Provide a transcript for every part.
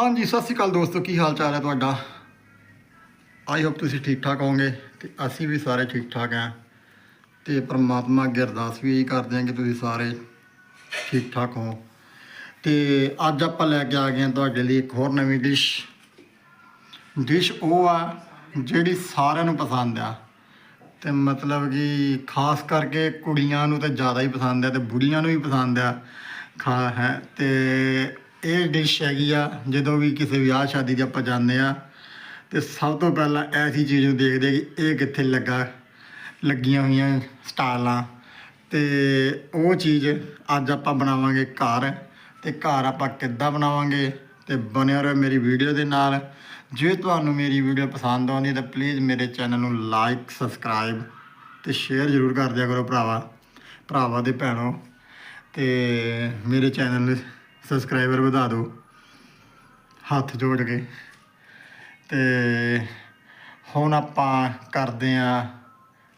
ਹਾਂਜੀ, ਸਤਿ ਸ਼੍ਰੀ ਅਕਾਲ ਦੋਸਤੋ, ਕੀ ਹਾਲ ਚਾਲ ਹੈ ਤੁਹਾਡਾ? ਆਈ ਹੋਪ ਤੁਸੀਂ ਠੀਕ ਠਾਕ ਹੋਵੋਗੇ ਤੇ ਅਸੀਂ ਵੀ ਸਾਰੇ ਠੀਕ ਠਾਕ ਹਾਂ ਤੇ ਪ੍ਰਮਾਤਮਾ ਅੱਗੇ ਅਰਦਾਸ ਵੀ ਇਹੀ ਕਰਦੇ ਹਾਂ ਕਿ ਤੁਸੀਂ ਸਾਰੇ ਠੀਕ ਠਾਕ ਹੋ ਤੇ ਅੱਜ ਆਪਾਂ ਲੈ ਕੇ ਆ ਗਏ ਹਾਂ ਤੁਹਾਡੇ ਲਈ ਇੱਕ ਹੋਰ ਨਵੀਂ ਡਿਸ਼। ਡਿਸ਼ ਉਹ ਆ ਜਿਹੜੀ ਸਾਰਿਆਂ ਨੂੰ ਪਸੰਦ ਆ ਤੇ ਮਤਲਬ ਕਿ ਖਾਸ ਕਰਕੇ ਕੁੜੀਆਂ ਨੂੰ ਤਾਂ ਜ਼ਿਆਦਾ ਹੀ ਪਸੰਦ ਹੈ ਤੇ ਬੁੜੀਆਂ ਨੂੰ ਵੀ ਪਸੰਦ ਆ। ਖਾ ਹੈ ਤੇ ਇਹ ਡਿਸ਼ ਹੈਗੀ ਆ, ਜਦੋਂ ਵੀ ਕਿਸੇ ਵਿਆਹ ਸ਼ਾਦੀ 'ਤੇ ਆਪਾਂ ਜਾਂਦੇ ਆ, ਤੇ ਸਭ ਤੋਂ ਪਹਿਲਾਂ ਐਸੀ ਚੀਜ਼ ਨੂੰ ਦੇਖਦੇ ਕਿ ਇਹ ਕਿੱਥੇ ਲੱਗਾ, ਲੱਗੀਆਂ ਹੋਈਆਂ ਸਟਾਲਾਂ, ਤੇ ਉਹ ਚੀਜ਼ ਅੱਜ ਆਪਾਂ ਬਣਾਵਾਂਗੇ ਘਰ, ਤੇ ਘਰ ਆਪਾਂ ਕਿੱਦਾਂ ਬਣਾਵਾਂਗੇ, ਤੇ ਬਣਿਆ ਰਹੋ ਮੇਰੀ ਵੀਡੀਓ ਦੇ ਨਾਲ। ਜੇ ਤੁਹਾਨੂੰ ਮੇਰੀ ਵੀਡੀਓ ਪਸੰਦ ਆਉਂਦੀ ਤਾਂ ਪਲੀਜ਼ ਮੇਰੇ ਚੈਨਲ ਨੂੰ ਲਾਈਕ ਸਬਸਕ੍ਰਾਈਬ ਤੇ ਸ਼ੇਅਰ ਜ਼ਰੂਰ ਕਰ ਦਿਆ ਕਰੋ ਭਰਾਵਾ ਭਰਾਵਾ ਦੇ ਭੈਣੋ, ਤੇ ਮੇਰੇ ਚੈਨਲ ਸਬਸਕ੍ਰਾਈਬਰ ਵਧਾ ਦਿਓ। ਹੱਥ ਜੋੜ ਕੇ। ਤੇ ਹੁਣ ਆਪਾਂ ਕਰਦੇ ਆ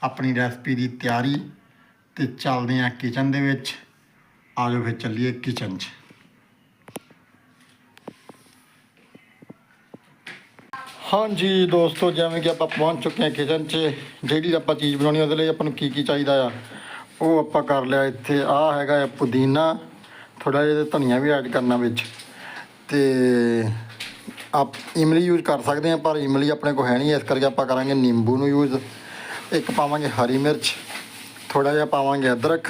ਆਪਣੀ ਰੈਸਪੀ ਦੀ ਤਿਆਰੀ ਤੇ ਚੱਲਦੇ ਆ ਕਿਚਨ ਦੇ ਵਿੱਚ। ਆਜੋ ਫਿਰ ਚੱਲੀਏ ਕਿਚਨ 'ਚ। ਹਾਂਜੀ ਦੋਸਤੋ, ਜਿਵੇਂ ਕਿ ਆਪਾਂ ਪਹੁੰਚ ਚੁੱਕੇ ਹਾਂ ਕਿਚਨ 'ਚ, ਜਿਹੜੀ ਆਪਾਂ ਚੀਜ਼ ਬਣਾਉਣੀ ਉਹਦੇ ਲਈ ਆਪਾਂ ਨੂੰ ਕੀ ਕੀ ਚਾਹੀਦਾ ਆ, ਉਹ ਆਪਾਂ ਕਰ ਲਿਆ ਇੱਥੇ। ਆ ਹੈਗਾ ਆ ਪੁਦੀਨਾ। ਥੋੜਾ ਜਿਹਾ ਧਨੀਆ ਵੀ ਐਡ ਕਰਨਾ ਵਿੱਚ ਤੇ ਆਪ ਇਮਲੀ ਯੂਜ਼ ਕਰ ਸਕਦੇ ਹਾਂ, ਪਰ ਇਮਲੀ ਆਪਣੇ ਕੋਲ ਹੈ ਨਹੀਂ, ਇਸ ਕਰਕੇ ਆਪਾਂ ਕਰਾਂਗੇ ਨਿੰਬੂ ਨੂੰ ਯੂਜ਼ ਇੱਕ ਪਾਵਾਂਗੇ ਹਰੀ ਮਿਰਚ ਥੋੜਾ ਜਿਹਾ ਪਾਵਾਂਗੇ ਅਦਰਕ।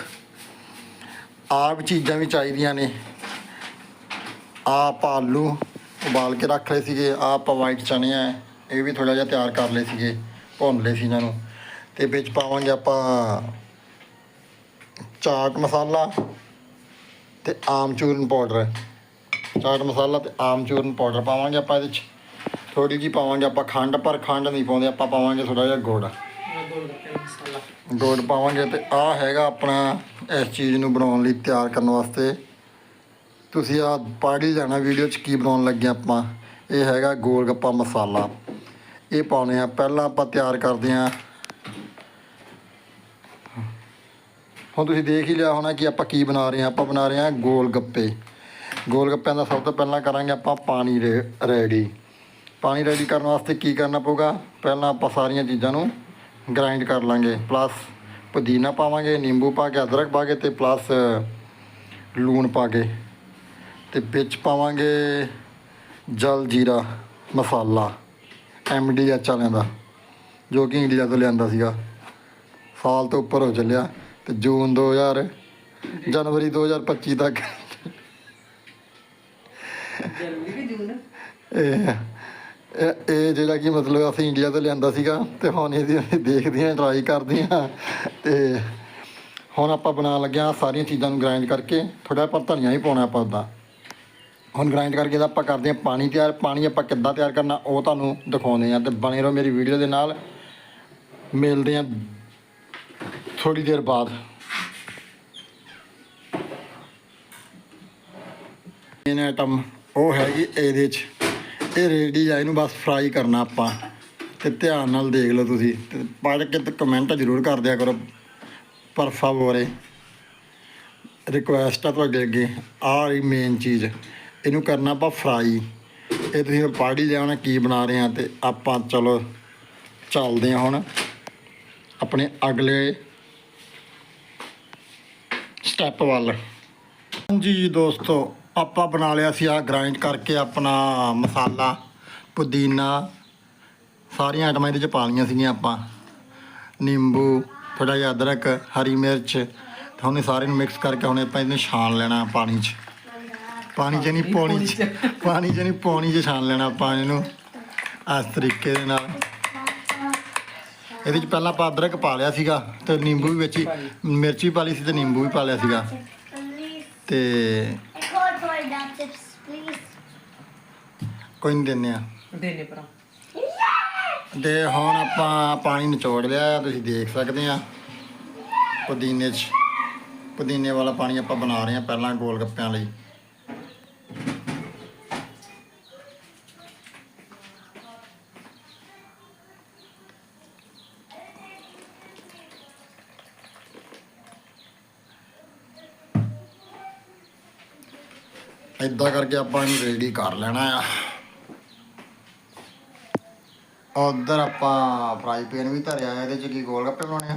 ਆਪ ਚੀਜ਼ਾਂ ਵੀ ਚਾਹੀਦੀਆਂ ਨੇ। ਆਹ ਆਪਾਂ ਆਲੂ ਉਬਾਲ ਕੇ ਰੱਖ ਲਏ ਸੀਗੇ ਆਹ ਆਪਾਂ ਵਾਈਟ ਚਨੇ ਆ, ਇਹ ਵੀ ਥੋੜਾ ਜਿਹਾ ਤਿਆਰ ਕਰ ਲਏ ਸੀਗੇ, ਭੁੰਨ ਲਏ ਸੀ ਇਹਨਾਂ ਨੂੰ। ਤੇ ਵਿੱਚ ਪਾਵਾਂਗੇ ਆਪਾਂ ਚਾਟ ਮਸਾਲਾ ਤੇ ਆਮਚੂਰਨ ਪਾਊਡਰ ਚਾਟ ਮਸਾਲਾ ਤੇ ਆਮਚੂਰਨ ਪਾਊਡਰ ਪਾਵਾਂਗੇ ਆਪਾਂ ਇਹਦੇ ਚ। ਥੋੜੀ ਜਿਹੀ ਪਾਵਾਂਗੇ ਆਪਾਂ ਖੰਡ, ਪਰ ਖੰਡ ਨਹੀਂ ਪਾਉਂਦੇ, ਆਪਾਂ ਪਾਵਾਂਗੇ ਥੋੜਾ ਜਿਹਾ ਗੁੜ। ਗੁੜ ਪਾਵਾਂਗੇ ਤੇ ਆਹ ਹੈਗਾ ਆਪਣਾ ਇਸ ਚੀਜ਼ ਨੂੰ ਬਣਾਉਣ ਲਈ ਤਿਆਰ ਕਰਨ ਵਾਸਤੇ। ਤੁਸੀਂ ਆ ਪੜ੍ਹ ਹੀ ਜਾਣਾ ਵੀਡੀਓ 'ਚ ਕੀ ਬਣਾਉਣ ਲੱਗੇ ਆਪਾਂ। ਇਹ ਹੈਗਾ ਗੋਲ ਗੱਪਾ ਮਸਾਲਾ। ਇਹ ਪਾਉਣੇ ਆ ਪਹਿਲਾਂ ਆਪਾਂ ਤਿਆਰ ਕਰਦੇ ਆ ਹੁਣ ਤੁਸੀਂ ਦੇਖ ਹੀ ਲਿਆ ਹੋਣਾ ਕਿ ਆਪਾਂ ਕੀ ਬਣਾ ਰਹੇ ਹਾਂ। ਆਪਾਂ ਬਣਾ ਰਹੇ ਹਾਂ ਗੋਲ ਗੱਪੇ ਗੋਲ ਗੱਪਿਆਂ ਦਾ ਸਭ ਤੋਂ ਪਹਿਲਾਂ ਕਰਾਂਗੇ ਆਪਾਂ ਪਾਣੀ ਰੈਡੀ। ਪਾਣੀ ਰੈਡੀ ਕਰਨ ਵਾਸਤੇ ਕੀ ਕਰਨਾ ਪਊਗਾ? ਪਹਿਲਾਂ ਆਪਾਂ ਸਾਰੀਆਂ ਚੀਜ਼ਾਂ ਨੂੰ ਗ੍ਰਾਈਂਡ ਕਰ ਲਾਂਗੇ। ਪਲੱਸ ਪੁਦੀਨਾ ਪਾਵਾਂਗੇ, ਨਿੰਬੂ ਪਾ ਕੇ, ਅਦਰਕ ਪਾ ਕੇ ਤੇ ਪਲੱਸ ਲੂਣ ਪਾ ਕੇ। ਤੇ ਵਿੱਚ ਪਾਵਾਂਗੇ ਜਲ ਜੀਰਾ ਮਸਾਲਾ ਐਮਡੀ ਐਚ ਵਾਲਿਆਂ ਦਾ, ਜੋ ਕਿ ਇੰਡੀਆ ਤੋਂ ਲਿਆਂਦਾ ਸੀਗਾ। ਸਾਲ ਤੋਂ ਉੱਪਰ ਹੋ ਚੱਲਿਆ। ਤੇ ਜੂਨ 2000 ਜਨਵਰੀ 2025 ਤੱਕ। ਇਹ ਇਹ- ਇਹ ਜਿਹੜਾ ਕਿ ਮਤਲਬ ਅਸੀਂ ਇੰਡੀਆ ਤੋਂ ਲਿਆਂਦਾ ਸੀਗਾ ਤੇ ਹੁਣ ਇਹਦੀ ਅਸੀਂ ਦੇਖਦੇ ਹਾਂ ਟਰਾਈ ਕਰਦੇ ਹਾਂ। ਤੇ ਹੁਣ ਆਪਾਂ ਬਣਾਉਣ ਲੱਗਿਆ ਸਾਰੀਆਂ ਚੀਜ਼ਾਂ ਨੂੰ ਗ੍ਰਾਈਂਡ ਕਰਕੇ। ਥੋੜਾ ਪਰ ਧਨੀਆ ਹੀ ਪਾਉਣਾ ਆਪਾਂ ਉਹਦਾ ਹੁਣ ਗ੍ਰਾਈਂਡ ਕਰਕੇ ਤਾਂ ਆਪਾਂ ਕਰਦੇ ਹਾਂ ਪਾਣੀ ਤਿਆਰ। ਪਾਣੀ ਆਪਾਂ ਕਿੱਦਾਂ ਤਿਆਰ ਕਰਨਾ ਉਹ ਤੁਹਾਨੂੰ ਦਿਖਾਉਂਦੇ ਹਾਂ। ਤੇ ਬਣੇ ਰਹੋ ਮੇਰੀ ਵੀਡੀਓ ਦੇ ਨਾਲ। ਮਿਲਦੇ ਹਾਂ ਥੋੜੀ ਦੇਰ ਬਾਅਦ। ਮੇਨ ਆਈਟਮ ਉਹ ਹੈਗੀ ਇਹਦੇ 'ਚ। ਇਹ ਰੈਡੀ ਆ, ਇਹਨੂੰ ਬਸ ਫਰਾਈ ਕਰਨਾ ਆਪਾਂ। ਤੇ ਧਿਆਨ ਨਾਲ ਦੇਖ ਲਓ ਤੁਸੀਂ। ਤੇ ਪੜ੍ਹ ਕੇ ਤੇ ਕਮੈਂਟ ਜ਼ਰੂਰ ਕਰ ਦਿਆ ਕਰੋ। ਪਰ ਫਾਵੋਰੇ ਰਿਕੁਐਸਟ ਆ ਤੁਹਾਡੇ ਅੱਗੇ। ਆ ਰਹੀ ਮੇਨ ਚੀਜ਼। ਇਹਨੂੰ ਕਰਨਾ ਆਪਾਂ ਫਰਾਈ ਇਹ ਤੁਸੀਂ ਪੜ੍ਹ ਹੀ ਲਿਆ ਹੋਣਾ ਕੀ ਬਣਾ ਰਹੇ ਆ ਤੇ ਆਪਾਂ ਚਲੋ ਚੱਲਦੇ ਹਾਂ ਹੁਣ। ਆਪਣੇ ਅਗਲੇ ਸਟੈਪ ਵੱਲ। ਹਾਂਜੀ ਜੀ ਦੋਸਤੋ, ਆਪਾਂ ਬਣਾ ਲਿਆ ਸੀ ਆ ਗ੍ਰਾਈਂਡ ਕਰਕੇ ਆਪਣਾ ਮਸਾਲਾ, ਪੁਦੀਨਾ, ਸਾਰੀਆਂ ਆਈਟਮਾਂ ਇਹਦੇ ਚ ਪਾ ਲਈਆਂ ਸੀਗੀਆਂ ਆਪਾਂ। ਨਿੰਬੂ ਥੋੜਾ ਜਿਹਾ ਅਦਰਕ, ਹਰੀ ਮਿਰਚ ਹੁਣ ਇਹ ਸਾਰੇ ਨੂੰ ਮਿਕਸ ਕਰਕੇ ਹੁਣ ਆਪਾਂ ਇਹਨੂੰ ਛਾਣ ਲੈਣਾ ਪਾਣੀ 'ਚ। ਪਾਣੀ 'ਚ ਨਹੀਂ, ਪੌਣੀ 'ਚ। ਪਾਣੀ 'ਚ ਨਹੀਂ, ਪੌਣੀ 'ਚ ਛਾਣ ਲੈਣਾ ਆਪਾਂ ਇਹਨੂੰ। ਇਸ ਤਰੀਕੇ ਦੇ ਨਾਲ। ਇਹਦੇ 'ਚ ਪਹਿਲਾਂ ਆਪਾਂ ਅਦਰਕ ਪਾ ਲਿਆ ਸੀਗਾ ਤੇ ਨਿੰਬੂ ਵੀ ਵਿੱਚ ਹੀ ਮਿਰਚ ਵੀ ਪਾ ਲਈ ਸੀ ਤੇ ਨਿੰਬੂ ਵੀ ਪਾ ਲਿਆ ਸੀਗਾ. ਤੇ. ਕੋਈ ਨਹੀਂ ਦਿੰਦੇ ਆ। ਦੇਨੇ ਪਰਾਂ ਤੇ ਹੁਣ ਆਪਾਂ ਪਾਣੀ ਨਿਚੋੜ ਲਿਆ ਆ, ਤੁਸੀਂ ਦੇਖ ਸਕਦੇ ਆ। ਪੁਦੀਨੇ 'ਚ ਪੁਦੀਨੇ ਵਾਲਾ ਪਾਣੀ ਆਪਾਂ ਬਣਾ ਰਹੇ ਆ ਪਹਿਲਾਂ ਗੋਲ ਗੱਪਿਆਂ ਲਈ। ਇਦਾਂ ਕਰਕੇ ਆਪਾਂ ਇਹਨੂੰ ਰੈਡੀ ਕਰ ਲੈਣਾ ਆ। ਉਧਰ ਆਪਾਂ ਫਰਾਈ ਪੈਨ ਵੀ ਧਰਿਆ ਆ ਇਹਦੇ ਚ ਕੀ ਗੋਲ ਗੱਪੇ ਬਣਾਉਣੇ ਆ?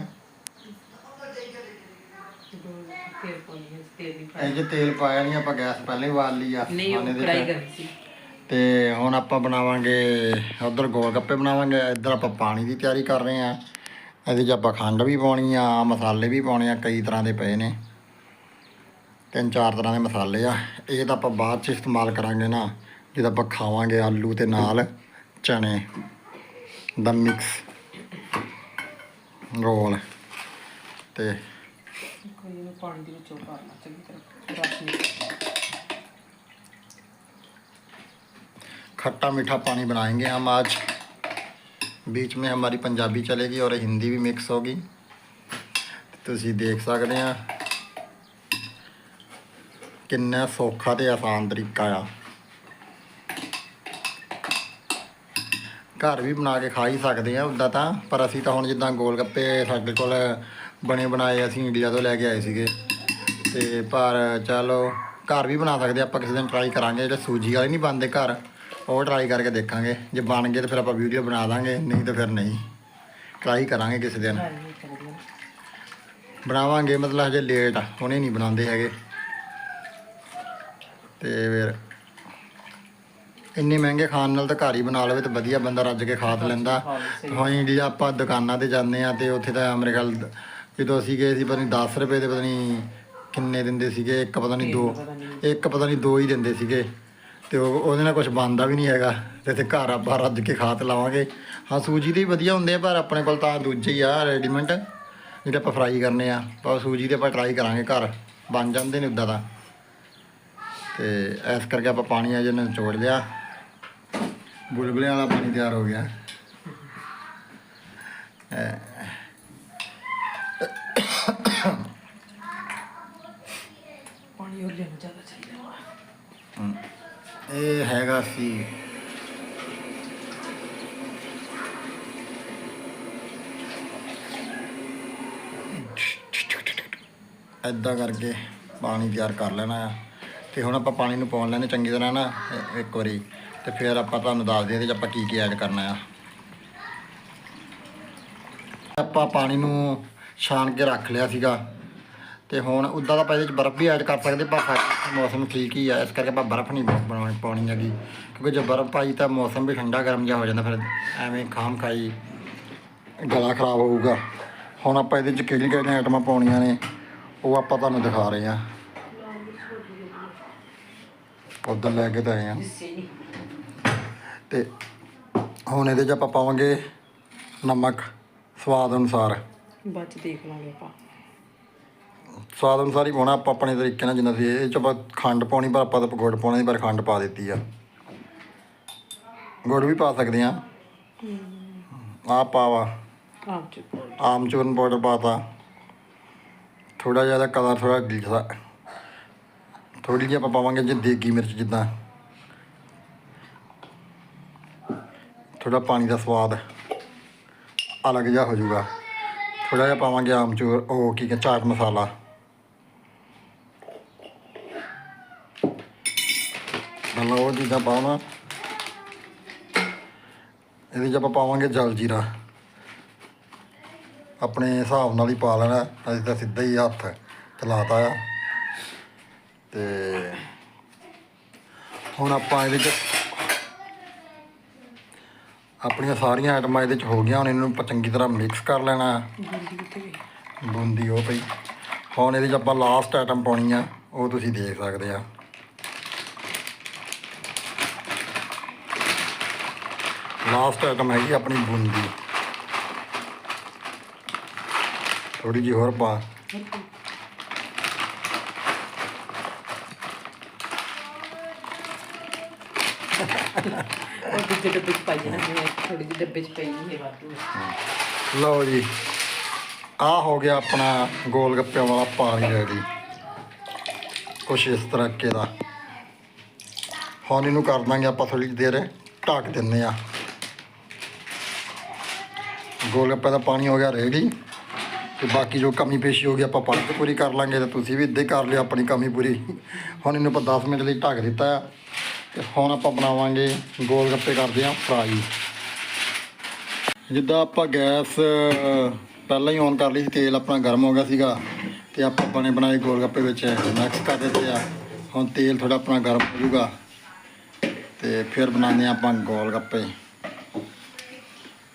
ਤੇਲ ਪਾਉਣੀ ਹੈ ਤੇਲ ਵੀ ਇਹ ਚ ਤੇਲ ਪਾਇਆ ਨਹੀਂ ਆਪਾਂ ਗੈਸ ਪਹਿਲੇ ਵਾਲ ਲਈ ਆ। ਨਹੀਂ ਉਹ। ਕਰਨੀ ਸੀ। ਤੇ ਹੁਣ ਆਪਾਂ ਬਣਾਵਾਂਗੇ ਉਧਰ ਗੋਲ ਗੱਪੇ ਬਣਾਵਾਂਗੇ ਇੱਧਰ ਆਪਾਂ ਪਾਣੀ ਦੀ ਤਿਆਰੀ ਕਰ ਰਹੇ ਆ। ਇਹਦੇ 'ਚ ਆਪਾਂ ਖੰਡ ਵੀ ਪਾਉਣੀ ਆ ਮਸਾਲੇ ਵੀ ਪਾਉਣੇ ਆ ਕਈ ਤਰ੍ਹਾਂ ਦੇ ਪਏ ਨੇ। ਤਿੰਨ ਚਾਰ ਤਰ੍ਹਾਂ ਦੇ ਮਸਾਲੇ ਆ ਇਹ ਤਾਂ ਆਪਾਂ ਬਾਅਦ 'ਚ ਇਸਤੇਮਾਲ ਕਰਾਂਗੇ ਨਾ ਜਦੋਂ ਆਪਾਂ ਖਾਵਾਂਗੇ ਆਲੂ ਤੇ ਨਾਲ ਚਨੇ ਦਾ ਮਿਕਸ ਰੋਲ ਤੇ ਕੋਈ ਇਹਨੂੰ ਪਾਣੀ ਦੇ ਵਿੱਚੋਂ ਕਰਨਾ ਚੰਗੀ ਤਰ੍ਹਾਂ ਰਸ ਨਹੀਂ खट्टा मीठा पानी बनाएंगे हम आज बीच में हमारी पंजाबी चलेगी और हिंदी भी मिक्स होगी ਤੁਸੀਂ ਦੇਖ ਸਕਦੇ ਆ ਕਿੰਨਾ ਸੌਖਾ ਤੇ ਆਸਾਨ ਤਰੀਕਾ ਆ। ਘਰ ਵੀ ਬਣਾ ਕੇ ਖਾ ਹੀ ਸਕਦੇ ਆ ਉੱਦਾਂ ਤਾਂ ਪਰ ਅਸੀਂ ਤਾਂ ਹੁਣ ਜਿੱਦਾਂ ਗੋਲ ਗੱਪੇ ਸਾਡੇ ਕੋਲ ਬਣੇ ਬਣਾਏ ਅਸੀਂ ਇੰਡੀਆ ਤੋਂ ਲੈ ਕੇ ਆਏ ਸੀਗੇ। ਤੇ ਪਰ ਚਲੋ ਘਰ ਵੀ ਬਣਾ ਸਕਦੇ ਆਪਾਂ ਕਿਸੇ ਦਿਨ ਟਰਾਈ ਕਰਾਂਗੇ ਜਿਹੜੇ ਸੂਜੀ ਵਾਲੇ ਨਹੀਂ ਬਣਦੇ ਘਰ ਉਹ ਟਰਾਈ ਕਰਕੇ ਦੇਖਾਂਗੇ। ਜੇ ਬਣ ਗਏ ਤਾਂ ਫਿਰ ਆਪਾਂ ਵੀਡੀਓ ਬਣਾ ਦਾਂਗੇ ਨਹੀਂ ਤਾਂ ਫਿਰ ਨਹੀਂ। ਟਰਾਈ ਕਰਾਂਗੇ ਕਿਸੇ ਦਿਨ। ਬਣਾਵਾਂਗੇ ਮਤਲਬ ਹਜੇ ਲੇਟ ਆ ਹੁਣੇ ਨਹੀਂ ਬਣਾਉਂਦੇ ਹੈਗੇ। ਤੇ ਫਿਰ ਇੰਨੇ ਮਹਿੰਗੇ ਖਾਣ ਨਾਲ ਤਾਂ ਘਰ ਹੀ ਬਣਾ ਲਵੇ ਤੇ ਵਧੀਆ ਬੰਦਾ ਰੱਜ ਕੇ ਖਾ ਤਾਂ ਲੈਂਦਾ। ਹੁਣ ਇੰਡੀਆ ਆਪਾਂ ਦੁਕਾਨਾਂ ਤੇ ਜਾਂਦੇ ਆ ਤੇ ਉੱਥੇ ਤਾਂ ਮੇਰੇ ਖਿਆਲ ਜਦੋਂ ਅਸੀਂ ਗਏ ਸੀ ਪਤਾ ਨਹੀਂ 10 ਰੁਪਏ ਦੇ ਪਤਾ ਨਹੀਂ ਕਿੰਨੇ ਦਿੰਦੇ ਸੀਗੇ ਇੱਕ ਪਤਾ ਨਹੀਂ ਦੋ ਇੱਕ ਪਤਾ ਨਹੀਂ ਦੋ ਹੀ ਦਿੰਦੇ ਸੀਗੇ। ਤੇ ਉਹ ਉਹਦੇ ਨਾਲ ਕੁਝ ਬਣਦਾ ਵੀ ਨਹੀਂ ਹੈਗਾ ਤੇ ਇੱਥੇ ਘਰ ਆਪਾਂ ਰੱਜ ਕੇ ਖਾ ਤੇ ਲਾਵਾਂਗੇ। ਹਾਂ ਸੂਜੀ ਦੇ ਵੀ ਵਧੀਆ ਹੁੰਦੇ ਆ ਪਰ ਆਪਣੇ ਕੋਲ ਤਾਂ ਦੂਜੇ ਹੀ ਆ ਰੈਡੀਮੈਂਟ ਜਿਹੜੇ ਆਪਾਂ ਫਰਾਈ ਕਰਨੇ ਆ। ਪਰ ਸੂਜੀ ਦੇ ਆਪਾਂ ਟਰਾਈ ਕਰਾਂਗੇ ਘਰ ਬਣ ਜਾਂਦੇ ਨੇ ਉਦਾਂ ਦਾ ਤੇ ਇਸ ਕਰਕੇ ਆਪਾਂ ਪਾਣੀ ਅਜੇ ਨਿਚੋੜ ਲਿਆ। ਬੁਲਬੁਲਿਆਂ ਵਾਲਾ ਪਾਣੀ ਤਿਆਰ ਹੋ ਗਿਆ। ਪਾਣੀ ਹੋਰ ਲੈਣਾ ਜ਼ਿਆਦਾ ਚਾਹੀਦਾ। ਵਾ ਇਹ ਹੈਗਾ ਸੀ। ਐਦਾਂ ਕਰਕੇ ਪਾਣੀ ਤਿਆਰ ਕਰ ਲੈਣਾ ਆ। ਤੇ ਹੁਣ ਆਪਾਂ ਪਾਣੀ ਨੂੰ ਪਾਉਣ ਲੈਣੇ ਚੰਗੀ ਤਰ੍ਹਾਂ ਨਾ ਇੱਕ ਵਾਰੀ। ਤੇ ਫਿਰ ਆਪਾਂ ਤੁਹਾਨੂੰ ਦੱਸਦੇ ਹਾਂ ਇਹਦੇ 'ਚ ਆਪਾਂ ਕੀ ਕੀ ਐਡ ਕਰਨਾ ਆ। ਆਪਾਂ ਪਾਣੀ ਨੂੰ ਛਾਣ ਕੇ ਰੱਖ ਲਿਆ ਸੀਗਾ। ਤੇ ਹੁਣ ਉੱਦਾਂ ਦਾ ਆਪਾਂ ਇਹਦੇ ਚ ਬਰਫ਼ ਵੀ ਐਡ ਕਰ ਸਕਦੇ, ਪਰ ਮੌਸਮ ਠੀਕ ਹੀ ਆ। ਇਸ ਕਰਕੇ ਆਪਾਂ ਬਰਫ਼ ਨਹੀਂ ਬਣਾਉਣੀ ਪਾਉਣੀ ਹੈਗੀ। ਕਿਉਂਕਿ ਜੇ ਬਰਫ਼ ਪਾਈ ਤਾਂ ਮੌਸਮ ਵੀ ਠੰਡਾ ਗਰਮ ਜਿਹਾ ਹੋ ਜਾਂਦਾ, ਫਿਰ ਐਵੇਂ ਖਾਮ ਖਾਈ ਗਲਾ ਖਰਾਬ ਹੋਊਗਾ। ਹੁਣ ਆਪਾਂ ਇਹਦੇ ਚ ਕਿਹੜੀਆਂ ਕਿਹੜੀਆਂ ਆਈਟਮਾਂ ਪਾਉਣੀਆਂ ਨੇ, ਉਹ ਆਪਾਂ ਤੁਹਾਨੂੰ ਦਿਖਾ ਰਹੇ ਹਾਂ। ਉਧਰ ਲੈ ਕੇ ਤਾਂ ਆਏ ਆ ਤੇ ਹੁਣ ਇਹਦੇ ਚ ਆਪਾਂ ਪਾਵਾਂਗੇ ਨਮਕ ਸਵਾਦ ਅਨੁਸਾਰ। ਬਾਅਦ ਦੇਖ ਲਾਂਗੇ ਆਪਾਂ। ਸਵਾਦ ਅਨੁਸਾਰ ਹੀ ਪਾਉਣਾ ਆਪਾਂ ਆਪਣੇ ਤਰੀਕੇ ਨਾਲ ਜਿੰਨਾ ਸੀ ਇਹ ਚ ਆਪਾਂ ਖੰਡ ਪਾਉਣੀ ਪਰ ਆਪਾਂ ਤਾਂ ਗੁੜ ਪਾਉਣਾ ਸੀ ਪਰ ਖੰਡ ਪਾ ਦਿੱਤੀ ਆ। ਗੁੜ ਵੀ ਪਾ ਸਕਦੇ ਆ ਆ ਪਾਵਾ। ਆਪ ਚ। ਆਮ ਚੂਰਨ ਪਾਊਡਰ ਪਾਤਾ ਥੋੜਾ ਜਿਹਾ ਦਾ ਕਲਰ ਥੋੜਾ ਦਿਖਦਾ ਥੋੜੀ ਜਿਹੀ ਆਪਾਂ ਪਾਵਾਂਗੇ ਜੇ ਦੇਗੀ ਮਿਰਚ ਜਿੱਦਾਂ। ਥੋੜਾ ਪਾਣੀ ਦਾ ਸਵਾਦ ਅਲੱਗ ਜਿਹਾ ਹੋ ਜਾਊਗਾ ਥੋੜਾ ਜਿਹਾ ਪਾਵਾਂਗੇ ਆਮਚੂਰ, ਉਹ ਕੀ ਕਿ ਚਾਟ ਮਸਾਲਾ। ਮਤਲਬ ਉਹ ਚੀਜ਼ਾਂ ਪਾਉਣਾ ਇਹਦੇ 'ਚ ਆਪਾਂ ਪਾਵਾਂਗੇ ਜਲ ਜੀਰਾ। ਆਪਣੇ ਹਿਸਾਬ ਨਾਲ ਹੀ ਪਾ ਲੈਣਾ ਅਸੀਂ ਤਾਂ ਸਿੱਧਾ ਹੀ ਹੱਥ ਚਲਾਤਾ ਆ। ਤੇ ਹੁਣ ਆਪਾਂ ਇਹਦੇ 'ਚ ਆਪਣੀਆਂ ਸਾਰੀਆਂ ਆਈਟਮਾਂ ਇਹਦੇ 'ਚ ਹੋ ਗਈਆਂ ਹੁਣ ਇਹਨੂੰ ਆਪਾਂ ਚੰਗੀ ਤਰ੍ਹਾਂ ਮਿਕਸ ਕਰ ਲੈਣਾ। ਬੂੰਦੀ ਉਹ ਪਈ। ਹੁਣ ਇਹਦੇ 'ਚ ਆਪਾਂ ਲਾਸਟ ਆਈਟਮ ਪਾਉਣੀ ਆ ਉਹ ਤੁਸੀਂ ਦੇਖ ਸਕਦੇ ਆ। ਲਾਸਟ ਆਈਟਮ ਹੈਗੀ ਆਪਣੀ ਬੂੰਦੀ। ਥੋੜੀ ਜਿਹੀ ਹੋਰ ਪਾ। ਉਹ ਦੂਜੇ ਡੱਬੇ ਚ ਪਾਈ ਜਾਣਾ ਜਿਵੇਂ ਥੋੜੀ ਜਿਹੀ ਡੱਬੇ ਚ ਪਈ ਨਹੀਂ ਹੈ ਵਾਧੂ। ਲਓ ਜੀ ਆ ਹੋ ਗਿਆ ਆਪਣਾ ਗੋਲ ਗੱਪਿਆਂ ਵਾਲਾ ਪਾਣੀ ਰੈਡੀ ਕੁਛ ਇਸ ਤਰੀਕੇ ਦਾ। ਹੁਣ ਇਹਨੂੰ ਕਰ ਦਾਂਗੇ ਆਪਾਂ ਥੋੜੀ ਦੇਰ, ਢੱਕ ਦਿੰਨੇ ਆ ਗੋਲ ਗੱਪੇ ਦਾ ਪਾਣੀ ਹੋ ਗਿਆ ਰੈਡੀ ਤੇ ਬਾਕੀ ਜੋ ਕਮੀ ਪੇਸ਼ੀ ਹੋ ਗਈ ਆਪਾਂ ਬਾਅਦ 'ਚ ਪੂਰੀ ਕਰ ਲਾਂਗੇ ਤੇ ਤੁਸੀਂ ਵੀ ਇੱਦਾਂ ਹੀ ਕਰ ਲਿਓ ਆਪਣੀ ਕਮੀ ਪੂਰੀ। ਹੁਣ ਇਹਨੂੰ ਆਪਾਂ 10 ਮਿੰਟ ਲਈ ਢੱਕ ਦਿੱਤਾ। ਆ ਤੇ ਹੁਣ ਆਪਾਂ ਬਣਾਵਾਂਗੇ ਗੋਲ ਗੱਪੇ ਕਰਦੇ ਆ ਫਰਾਈ ਜਿੱਦਾਂ ਆਪਾਂ ਗੈਸ ਪਹਿਲਾਂ ਹੀ ਔਨ ਕਰ ਲਈ ਸੀ, ਤੇਲ ਆਪਣਾ ਗਰਮ ਹੋ ਗਿਆ ਸੀਗਾ, ਤੇ ਆਪਾਂ ਬਣੇ ਬਣਾਏ ਗੋਲ ਗੱਪੇ ਵਿੱਚ ਮਿਕਸ ਕਰ ਦਿੱਤੇ ਆ। ਹੁਣ ਤੇਲ ਥੋੜਾ ਆਪਣਾ ਗਰਮ ਹੋ ਜਾਊਗਾ, ਤੇ ਫਿਰ ਬਣਾਉਂਦੇ ਆ ਆਪਾਂ ਗੋਲ ਗੱਪੇ।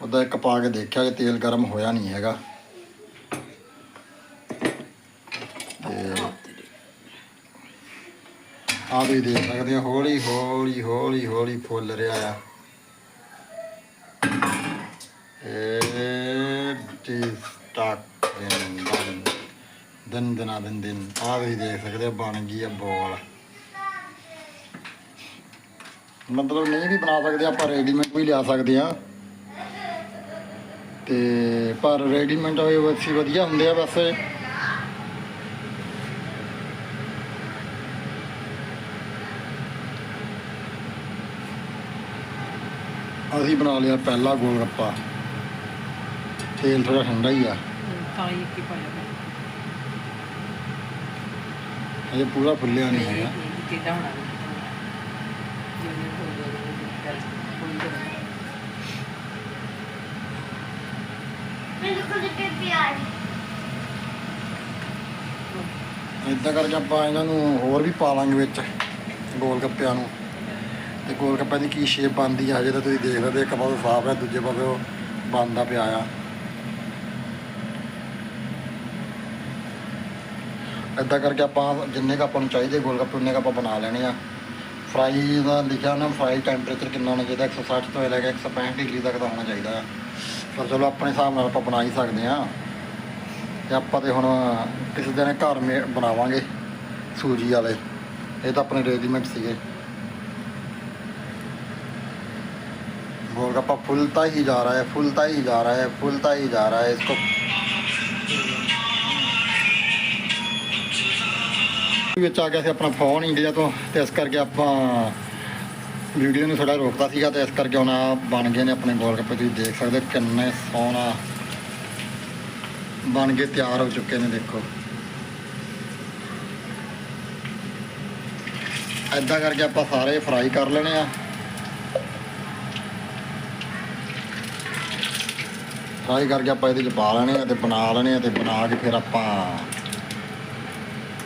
ਉਹਦਾ ਇੱਕ ਪਾ ਕੇ ਦੇਖਿਆ ਕਿ ਤੇਲ ਗਰਮ ਹੋਇਆ ਨਹੀਂ ਹੈਗਾ। ਆਹ ਤੁਸੀਂ ਦੇਖ ਸਕਦੇ ਹੋ। ਹੌਲੀ ਹੌਲੀ ਹੌਲੀ ਹੌਲੀ ਫੁੱਲ ਰਿਹਾ ਆ। ਇਹ ਜੀ ਦਿਨ ਦਿਨ ਦਿਨ, ਦਿਨਾ, ਦਿਨ ਦਿਨ। ਆਹ ਤੁਸੀਂ ਦੇਖ ਸਕਦੇ ਹੋ, ਬਣ ਗਈ ਆ ਬੋਲ। ਮਤਲਬ ਨਹੀਂ ਵੀ ਬਣਾ ਸਕਦੇ, ਆਪਾਂ ਰੈਡੀਮੇਡ ਵੀ ਲਿਆ ਸਕਦੇ ਆ ਤੇ ਪਰ ਰੈਡੀਮੇਡ ਹੋਏ ਵੈਸੀ ਵਧੀਆ ਹੁੰਦੇ ਆ ਵੈਸੇ। ਅਸੀਂ ਬਣਾ ਲਿਆ ਪਹਿਲਾ ਗੋਲ ਗੱਪਾ ਤੇਲ ਥੋੜਾ ਠੰਡਾ ਹੀ ਆ। ਤਾਂ ਹੀ ਕੀ ਪਾਇਆ ਮੈਂ ਅਜੇ ਪੂਰਾ ਫੁੱਲਿਆ ਨਹੀਂ ਹੈਗਾ ਕਿੱਦਾਂ ਹੋਣਾ ਜਿਵੇਂ ਹੋ ਗਿਆ ਕੋਈ ਗੱਲ ਮੈਨੂੰ ਖੁਦ ਕੇ ਪਿਆਰ ਇਦਾਂ ਕਰਕੇ ਆਪਾਂ ਇਹਨਾਂ ਨੂੰ ਹੋਰ ਵੀ ਪਾ ਲਾਂਗੇ ਵਿੱਚ ਗੋਲ ਗੱਪਿਆਂ ਨੂੰ। ਤੇ ਗੋਲ ਦੀ ਕੀ ਸ਼ੇਪ ਬਣਦੀ ਆ ਹਜੇ ਤਾਂ ਤੁਸੀਂ ਦੇਖ ਸਕਦੇ ਇੱਕ ਪਾਸੇ ਸਾਫ਼ ਹੈ ਦੂਜੇ ਪਾਸੇ ਉਹ ਬਣਦਾ ਪਿਆ ਆ। ਇਦਾਂ ਕਰਕੇ ਆਪਾਂ ਜਿੰਨੇ ਕੁ ਆਪਾਂ ਨੂੰ ਚਾਹੀਦੇ ਗੋਲਗੱਪੇ ਉਨੇ ਕੁ ਆਪਾਂ ਬਣਾ ਲੈਣੇ ਆ। ਫਰਾਈ ਦਾ ਲਿਖਿਆ ਨਾ ਫਰਾਈ ਟੈਂਪਰੇਚਰ ਕਿੰਨਾ ਹੋਣਾ ਚਾਹੀਦਾ 160 ਤੋਂ ਲੈ ਕੇ 165 ਡਿਗਰੀ ਤੱਕ ਦਾ ਹੋਣਾ ਚਾਹੀਦਾ। ਆ ਪਰ ਚਲੋ ਆਪਣੇ ਹਿਸਾਬ ਨਾਲ ਆਪਾਂ ਬਣਾ ਹੀ ਸਕਦੇ ਆ। ਤੇ ਆਪਾਂ ਤੇ ਹੁਣ ਕਿਸੇ ਦਿਨ ਘਰ ਮੇ, ਬਣਾਵਾਂਗੇ ਸੂਜੀ ਵਾਲੇ। ਇਹ ਤਾਂ ਆਪਣੇ ਰੈਡੀਮੇਡ ਸੀਗੇ। गोलगप्पा फूलता ही जा रहा है फूलता ही जा रहा है फूलता ही जा रहा है इसको ਵਿੱਚ ਆ ਗਿਆ ਸੀ ਆਪਣਾ ਫੋਨ ਇੰਡੀਆ ਤੋਂ ਤੇ ਇਸ ਕਰਕੇ ਆਪਾਂ ਵੀਡੀਓ ਨੂੰ ਥੋੜਾ ਰੋਕਦਾ ਸੀਗਾ ਤੇ ਇਸ ਕਰਕੇ ਹੁਣ ਆਹ ਬਣ ਗਏ ਨੇ ਆਪਣੇ ਗੋਲਗੱਪੇ ਤੁਸੀਂ ਦੇਖ ਸਕਦੇ ਹੋ ਕਿੰਨੇ ਸੋਹਣਾ ਬਣ ਕੇ ਤਿਆਰ ਹੋ ਚੁੱਕੇ ਨੇ ਦੇਖੋ ਐਦਾਂ ਕਰਕੇ ਆਪਾਂ ਸਾਰੇ ਫਰਾਈ ਕਰ ਲੈਣੇ ਆ ਫਰਾਈ ਕਰਕੇ ਆਪਾਂ ਇਹਦੇ ਚ ਪਾ ਲੈਣੇ ਆ ਤੇ ਬਣਾ ਲੈਣੇ ਆ ਤੇ ਬਣਾ ਕੇ ਫਿਰ ਆਪਾਂ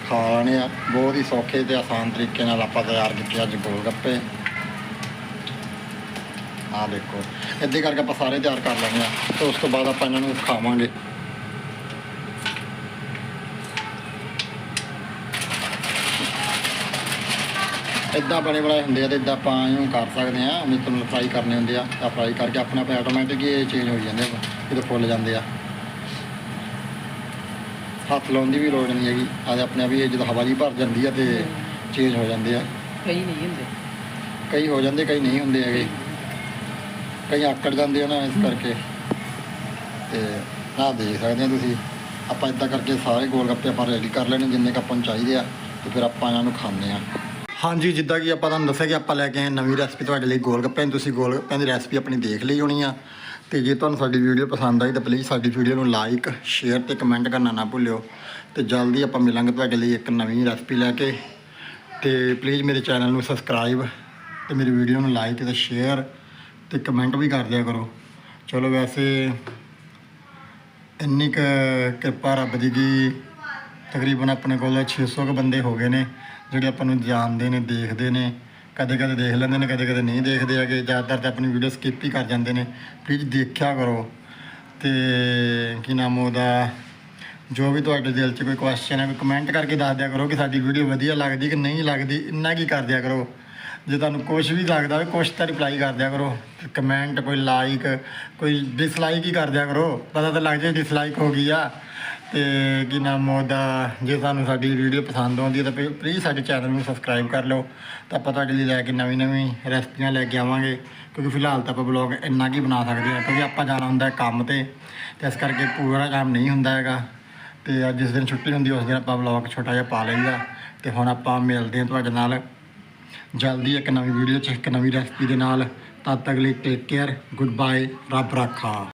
ਖਾ ਲੈਣੇ ਆ। ਬਹੁਤ ਹੀ ਸੌਖੇ ਤੇ ਆਸਾਨ ਤਰੀਕੇ ਨਾਲ ਆਪਾਂ ਤਿਆਰ ਕੀਤੇ ਅੱਜ ਗੋਲ ਗੱਪੇ ਆ ਦੇਖੋ, ਇੱਦਾਂ ਕਰਕੇ ਆਪਾਂ ਸਾਰੇ ਤਿਆਰ ਕਰ ਲੈਣੇ ਆ ਤੇ ਉਸ ਤੋਂ ਬਾਅਦ ਆਪਾਂ ਇਹਨਾਂ ਨੂੰ ਖਾਵਾਂਗੇ। ਇਦਾਂ ਬਣੇ ਬਣਾਏ ਹੁੰਦੇ ਆ ਤੇ ਇਦਾਂ ਆਪਾਂ ਇਹਨੂੰ ਕਰ ਸਕਦੇ ਆ ਮਤਲਬ ਫਰਾਈ ਕਰਨੇ ਹੁੰਦੇ ਆ ਤਾਂ ਫਰਾਈ ਕਰਕੇ ਆਪਣੇ ਆਪ ਆਟੋਮੈਟਿਕ ਹੀ ਇਹ ਚੇਂਜ ਹੋ ਜਾਂਦੇ ਆ ਜਦੋਂ ਫੁੱਲ ਜਾਂਦੇ ਆ। ਹੱਥ ਲਾਉਣ ਦੀ ਵੀ ਲੋੜ ਨਹੀਂ ਹੈਗੀ ਆਜ ਆਪਣੇ ਆਪ ਹੀ ਜਦੋਂ ਹਵਾ ਜੀ ਭਰ ਜਾਂਦੀ ਆ ਤੇ ਚੇਂਜ ਹੋ ਜਾਂਦੇ ਆ। ਕਈ ਨਹੀਂ ਹੁੰਦੇ। ਕਈ ਹੋ ਜਾਂਦੇ ਕਈ ਨਹੀਂ ਹੁੰਦੇ ਹੈਗੇ। ਕਈ ਆਕੜ ਜਾਂਦੇ ਆ ਨਾ ਇਸ ਕਰਕੇ। ਤੇ ਆਹ ਦੇਖ ਸਕਦੇ ਆ ਤੁਸੀਂ ਆਪਾਂ ਇਦਾਂ ਕਰਕੇ ਸਾਰੇ ਗੋਲ ਗੱਪੇ ਆਪਾਂ ਰੈਡੀ ਕਰ ਲੈਣੇ ਜਿੰਨੇ ਕੁ ਆਪਾਂ ਨੂੰ ਚਾਹੀਦੇ ਆ ਤੇ ਫਿਰ ਆਪਾਂ ਇਹਨਾਂ ਨੂੰ ਖਾਂਦੇ ਆ। ਹਾਂਜੀ, ਜਿੱਦਾਂ ਕਿ ਆਪਾਂ ਤੁਹਾਨੂੰ ਦੱਸਿਆ ਕਿ ਆਪਾਂ ਲੈ ਕੇ ਆਏ ਨਵੀਂ ਰੈਸਪੀ ਤੁਹਾਡੇ ਲਈ ਗੋਲ ਗੱਪਿਆਂ ਤੁਸੀਂ ਗੋਲ ਗੱਪਿਆਂ ਦੀ ਰੈਸਪੀ ਆਪਣੀ ਦੇਖ ਲਈ ਹੋਣੀ ਆ। ਤੇ ਜੇ ਤੁਹਾਨੂੰ ਸਾਡੀ ਵੀਡੀਓ ਪਸੰਦ ਆਈ ਤਾਂ ਪਲੀਜ਼ ਸਾਡੀ ਵੀਡੀਓ ਨੂੰ ਲਾਈਕ ਸ਼ੇਅਰ ਤੇ ਕਮੈਂਟ ਕਰਨਾ ਨਾ ਭੁੱਲਿਓ। ਤੇ ਜਲਦੀ ਆਪਾਂ ਮਿਲਾਂਗੇ ਤੁਹਾਡੇ ਲਈ ਇੱਕ ਨਵੀਂ ਰੈਸਪੀ ਲੈ ਕੇ। ਤੇ ਪਲੀਜ਼ ਮੇਰੇ ਚੈਨਲ ਨੂੰ ਸਬਸਕ੍ਰਾਈਬ ਤੇ ਮੇਰੀ ਵੀਡੀਓ ਨੂੰ ਲਾਈਕ ਤੇ ਸ਼ੇਅਰ ਤੇ ਕਮੈਂਟ ਵੀ ਕਰ ਦਿਆ ਕਰੋ। ਚਲੋ ਵੈਸੇ ਇੰਨੀ ਕੁ ਕਿਰਪਾ ਰੱਬ ਦੀ ਕਿ ਤਕਰੀਬਨ ਆਪਣੇ ਕੋਲ 600 ਕੁ ਬੰਦੇ ਹੋ ਗਏ ਨੇ, ਜਿਹੜੇ ਆਪਾਂ ਨੂੰ ਜਾਣਦੇ ਨੇ, ਦੇਖਦੇ ਨੇ, ਕਦੇ ਕਦੇ ਦੇਖ ਲੈਂਦੇ ਨੇ, ਕਦੇ ਕਦੇ ਨਹੀਂ ਦੇਖਦੇ ਹੈਗੇ, ਜ਼ਿਆਦਾਤਰ ਤਾਂ ਆਪਣੀ ਵੀਡੀਓ ਸਕਿਪ ਹੀ ਕਰ ਜਾਂਦੇ ਨੇ। ਪਲੀਜ਼ ਦੇਖਿਆ ਕਰੋ। ਤੇ ਕੀ ਨਾਮ ਉਹਦਾ? ਜੋ ਵੀ ਤੁਹਾਡੇ ਦਿਲ 'ਚ ਕੋਈ ਕੁਐਸਚਨ ਹੈ, ਕੋਈ ਕਮੈਂਟ ਕਰਕੇ ਦੱਸ ਦਿਆ ਕਰੋ ਕਿ ਸਾਡੀ ਵੀਡੀਓ ਵਧੀਆ ਲੱਗਦੀ ਕਿ ਨਹੀਂ ਲੱਗਦੀ, ਇੰਨਾ ਕੀ ਕਰ ਦਿਆ ਕਰੋ। ਜੇ ਤੁਹਾਨੂੰ ਕੁਝ ਵੀ ਲੱਗਦਾ ਹੋਵੇ ਕੁਝ ਤਾਂ ਰਿਪਲਾਈ ਕਰ ਦਿਆ ਕਰੋ। ਕਮੈਂਟ ਕੋਈ ਲਾਈਕ ਕੋਈ ਡਿਸਲਾਈਕ ਹੀ ਕਰ ਦਿਆ ਕਰੋ। ਪਤਾ ਤਾਂ ਲੱਗ ਜਾਏ ਡਿਸਲਾਈਕ ਹੋ ਗਈ ਆ। ਤੇ ਕੀ ਨਾਮ ਉਹਦਾ, ਜੇ ਤੁਹਾਨੂੰ ਸਾਡੀ ਵੀਡੀਓ ਪਸੰਦ ਆਉਂਦੀ ਹੈ ਤਾਂ ਪਲੀਜ਼ ਸਾਡੇ ਚੈਨਲ ਨੂੰ ਸਬਸਕ੍ਰਾਈਬ ਕਰ ਲਓ। ਤਾਂ ਆਪਾਂ ਤੁਹਾਡੇ ਲਈ ਲੈ ਕੇ ਨਵੀਂ ਨਵੀਂ ਰੈਸਪੀਆਂ ਲੈ ਕੇ ਆਵਾਂਗੇ। ਕਿਉਂਕਿ ਫਿਲਹਾਲ ਤਾਂ ਆਪਾਂ ਬਲੌਗ ਇੰਨਾ ਕੀ ਬਣਾ ਸਕਦੇ ਹਾਂ, ਕਿਉਂਕਿ ਆਪਾਂ ਜਾਣਾ ਹੁੰਦਾ ਕੰਮ ਤੇ। ਤੇ ਇਸ ਕਰਕੇ ਪੂਰਾ ਕੰਮ ਨਹੀਂ ਹੁੰਦਾ ਹੈਗਾ। ਤੇ ਅੱਜ ਜਿਸ ਦਿਨ ਛੁੱਟੀ ਹੁੰਦੀ, ਉਸ ਦਿਨ ਆਪਾਂ ਬਲੌਗ ਛੋਟਾ ਜਿਹਾ ਪਾ ਲਈਦਾ। ਤੇ ਹੁਣ ਆਪਾਂ ਮਿਲਦੇ ਹਾਂ ਤੁਹਾਡੇ ਨਾਲ। ਜਲਦੀ ਇੱਕ ਨਵੀਂ ਵੀਡੀਓ 'ਚ, ਇੱਕ ਨਵੀਂ ਰੈਸਪੀ ਦੇ ਨਾਲ। ਤਦ ਤੱਕ ਲਈ ਟੇਕ ਕੇਅਰ ਗੁੱਡ ਬਾਏ ਰੱਬ ਰਾਖਾ।